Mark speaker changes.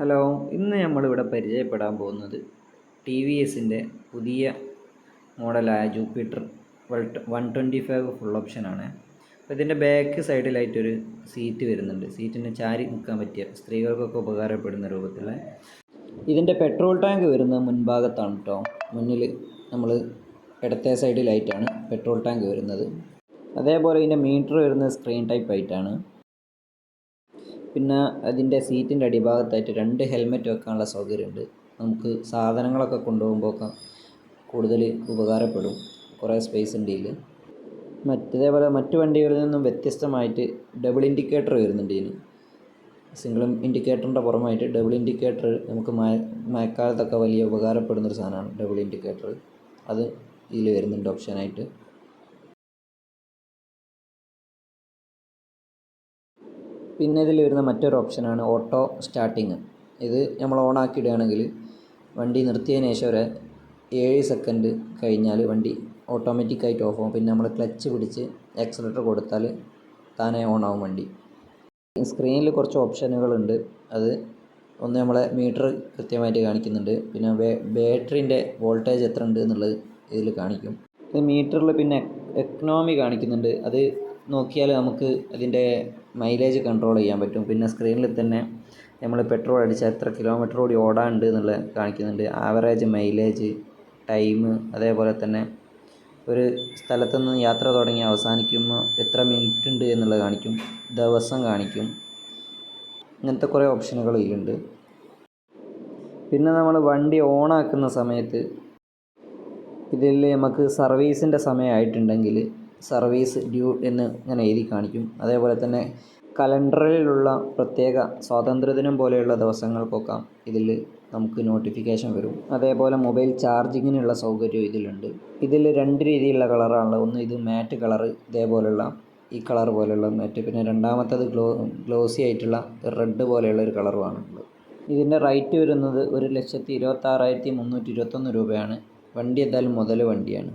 Speaker 1: Hello ഇന്ന് നമ്മളിവിടെ പരിചയപ്പെടാൻ പോകുന്നത് ടി വി എസിന്റെ പുതിയ മോഡലായ Jupiter one twenty five full ഓപ്ഷനാണ് അപ്പോൾ ഇതിന്റെ ബാക്ക് സൈഡിലായിട്ടൊരു സീറ്റ് വരുന്നുണ്ട്. സീറ്റിന് ചാരി നിൽക്കാൻ പറ്റിയ സ്ത്രീകൾക്കൊക്കെ ഉപകാരപ്പെടുന്ന രൂപത്തിലുള്ള ഇതിന്റെ പെട്രോൾ ടാങ്ക് വരുന്നത് മുൻഭാഗത്താണ് കേട്ടോ മുന്നിൽ നമ്മൾ ഇടത്തെ സൈഡിലായിട്ടാണ് പെട്രോൾ ടാങ്ക് വരുന്നത്. അതേപോലെ ഇതിന്റെ മീറ്റർ വരുന്ന സ്ക്രീൻ ടൈപ്പ് ആയിട്ടാണ്. പിന്നെ അതിന്റെ സീറ്റിന്റെ അടിഭാഗത്തായിട്ട് രണ്ട് ഹെൽമെറ്റ് വെക്കാനുള്ള സൗകര്യമുണ്ട്. നമുക്ക് സാധനങ്ങളൊക്കെ കൊണ്ടുപോകുമ്പോൾ ഒക്കെ കൂടുതൽ ഉപകാരപ്പെടും. കുറേ സ്പേസ് ഉണ്ട് ഇതിൽ മറ്റേതേപോലെ മറ്റു വണ്ടികളിൽ നിന്നും വ്യത്യസ്തമായിട്ട് ഡബിൾ ഇൻഡിക്കേറ്റർ വരുന്നുണ്ട് ഇതിന്. സിംഗിൾ ഇൻഡിക്കേറ്ററിന്റെ പുറമായിട്ട് ഡബിൾ ഇൻഡിക്കേറ്റർ നമുക്ക് മഴ മഴക്കാലത്തൊക്കെ വലിയ ഉപകാരപ്പെടുന്നൊരു സാധനമാണ് ഡബിൾ ഇൻഡിക്കേറ്റർ അത് ഇതിൽ വരുന്നുണ്ട് ഓപ്ഷനായിട്ട് പിന്നെ ഇതിൽ വരുന്ന മറ്റൊരു ഓപ്ഷനാണ് ഓട്ടോ സ്റ്റാർട്ടിങ്. ഇത് നമ്മൾ ഓൺ ആക്കിയിടുകയാണെങ്കിൽ വണ്ടി നിർത്തിയതിന് ശേഷം ഒരു ഏഴ് സെക്കൻഡ് കഴിഞ്ഞാൽ വണ്ടി ഓട്ടോമാറ്റിക്കായിട്ട് ഓഫ് ആവും. പിന്നെ നമ്മൾ ക്ലച്ച് പിടിച്ച് ആക്സിലേറ്റർ കൊടുത്താൽ താനേ ഓൺ ആവും വണ്ടി. സ്ക്രീനിൽ കുറച്ച് ഓപ്ഷനുകളുണ്ട് അത് ഒന്ന് നമ്മളെ മീറ്റർ കൃത്യമായിട്ട് കാണിക്കുന്നുണ്ട്. പിന്നെ ബേ ബാറ്ററിന്റെ വോൾട്ടേജ് എത്ര ഉണ്ട് എന്നുള്ളത് ഇതിൽ കാണിക്കും. മീറ്ററിൽ പിന്നെ എക്കണോമി കാണിക്കുന്നുണ്ട്. അത് നോക്കിയാൽ നമുക്ക് അതിന്റെ മൈലേജ് കൺട്രോൾ ചെയ്യാൻ പറ്റും. പിന്നെ സ്ക്രീനിൽ തന്നെ നമ്മൾ പെട്രോൾ അടിച്ചാൽ എത്ര കിലോമീറ്റർ കൂടി ഓടാനുണ്ട് എന്നുള്ളത് കാണിക്കുന്നുണ്ട്. ആവറേജ് മൈലേജ് ടൈം അതേപോലെ തന്നെ ഒരു സ്ഥലത്തുനിന്ന് യാത്ര തുടങ്ങി അവസാനിക്കുമ്പോൾ എത്ര മിനിറ്റ് ഉണ്ട് എന്നുള്ളത് കാണിക്കും. ദിവസം കാണിക്കും. ഇങ്ങനത്തെ കുറേ ഓപ്ഷനുകൾ ഇതിലുണ്ട്. പിന്നെ നമ്മൾ വണ്ടി ഓണാക്കുന്ന സമയത്ത് ഇതിൽ നമുക്ക് സർവീസിന്റെ സമയമായിട്ടുണ്ടെങ്കിൽ സർവീസ് ഡ്യൂ എന്ന് ഇങ്ങനെ എഴുതി കാണിക്കും. അതേപോലെ തന്നെ കലണ്ടറിലുള്ള പ്രത്യേക സ്വാതന്ത്ര്യദിനം പോലെയുള്ള ദിവസങ്ങൾക്കൊക്കെ ഇതിൽ നമുക്ക് നോട്ടിഫിക്കേഷൻ വരും. അതേപോലെ മൊബൈൽ ചാർജിങ്ങിനുള്ള സൗകര്യം ഇതിലുണ്ട്. ഇതിൽ രണ്ട് രീതിയിലുള്ള കളറാണുള്ളത് ഒന്ന് ഇത് മാറ്റ് കളറ് ഇതേപോലെയുള്ള ഈ കളർ പോലെയുള്ള മാറ്റ്. പിന്നെ രണ്ടാമത്തത് ഗ്ലോ ഗ്ലോസി ആയിട്ടുള്ള റെഡ് പോലെയുള്ള ഒരു കളറുമാണ് ഉള്ളത്. ഇതിന്റെ റേറ്റ് വരുന്നത് ഒരു ലക്ഷത്തി ഇരുപത്താറായിരത്തി മുന്നൂറ്റി ഇരുപത്തൊന്ന് രൂപയാണ്. വണ്ടി എന്തായാലും മുതൽ വണ്ടിയാണ്.